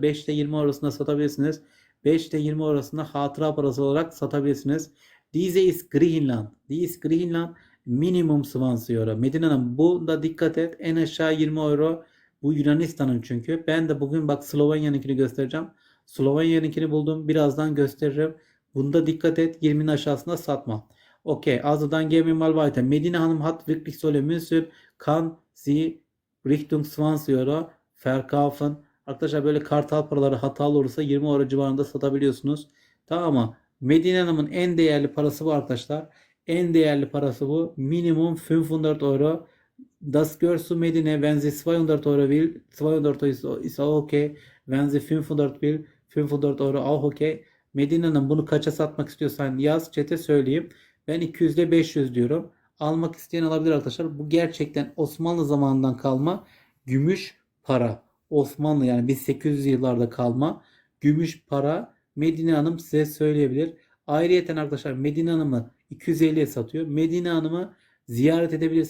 5 ile 20 arasında satabilirsiniz. 5 ile 20 arasında hatıra parası olarak satabilirsiniz. Diese ist Greenland. Die ist Greenland minimum 20 euro. Medine'nin bu da dikkat et. En aşağı 20 euro. Bu Yunanistan'ın çünkü. Ben de bugün bak Slovenya'nınkini göstereceğim. Slovenya'nınkini buldum. Birazdan gösteririm. Bunda dikkat et. 20'nin aşağısında satma. Dann gehen wir mal weiter. Medine Hanım hat wirklich solle Münzen kann sie Richtung 20 euro verkaufen. Arkadaşlar böyle kartal paraları hatalı olursa 20 euro civarında satabiliyorsunuz. Tamam mı? Medine Hanım'ın en değerli parası bu arkadaşlar. En değerli parası bu. Minimum 500 euro. Das zu Medine. Wenn sie 200 euro will, 200 euro ist, okay. Wenn sie 500 will, 500 euro auch okay. Medine'nin bunu kaça satmak istiyorsan yaz çete söyleyeyim. Ben 200 ile 500 diyorum. Almak isteyen alabilir arkadaşlar. Bu gerçekten Osmanlı zamanından kalma gümüş para. Osmanlı yani 1800 yıllarda kalma gümüş para. Medine Hanım size söyleyebilir. Ayrıyeten arkadaşlar Medine Hanım'ı 250'ye satıyor. Medine Hanım'ı ziyaret edebilirsiniz.